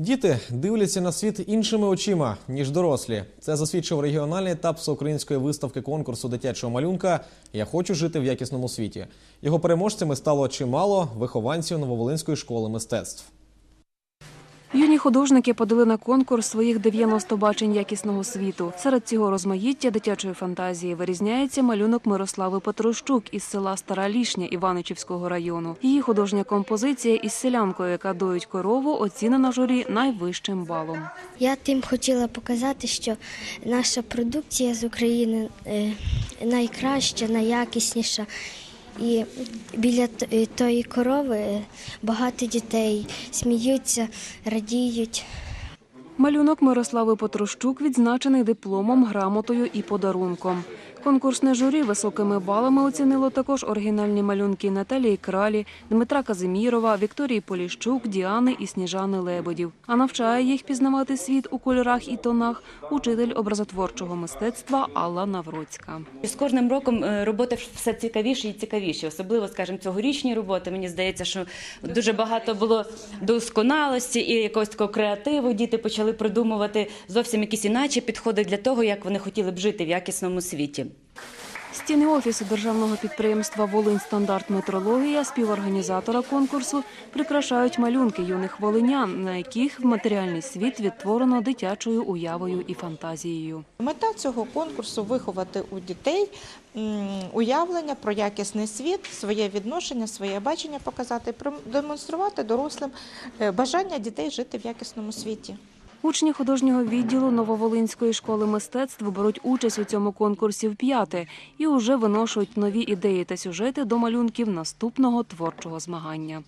Діти дивляться на світ іншими очима ніж дорослі. Це засвідчив регіональний етап всеукраїнської виставки конкурсу дитячого малюнка Я хочу жити в якісному світі. Його переможцями стало чимало вихованців Нововолинської школи мистецтв. Юні художники подали на конкурс своїх 90 бачень якісного світу. Серед цього розмаїття дитячої фантазії вирізняється малюнок Мирослави Петрощук із села Стара Лішня Іваничівського району. Її художня композиція із селянкою, яка доїть корову, оцінена журі найвищим балом. Я тим хотіла показати, що наша продукція з України е, найкраща, найякісніша. І біля е, тої корови багато дітей сміються, радіють. Малюнок Мирослави Потрощук відзначений дипломом, грамотою і подарунком. Конкурсне журі високими балами оцінило також оригінальні малюнки Наталії Кралі, Дмитра Казимірова, Вікторії Поліщук, Діани і Сніжани Лебедів. А навчає їх пізнавати світ у кольорах і тонах учитель образотворчого мистецтва Алла Навроцька. З кожним роком е, роботи все цікавіші і цікавіші. Особливо, скажімо, цьогорічні роботи. Мені здається, що дуже багато було досконалості і якогось такого креативу. Діти почали придумувати зовсім якісь іначе підходи для того, як вони хотіли б жити в якісному світі. Стіни офісу державного підприємства Волинь стандарт метрологія співорганізатора конкурсу прикрашають малюнки юних волинян, на яких матеріальний світ відтворено дитячою уявою і фантазією. Мета цього конкурсу виховати у дітей уявлення про якісний світ, своє відношення, своє бачення показати, продемонструвати дорослим е, бажання дітей жити в якісному світі. Учні художнього відділу Нововолинської школи мистецтв беруть участь у цьому конкурсі вп'яте і уже виношують нові ідеї та сюжети до малюнків наступного творчого змагання.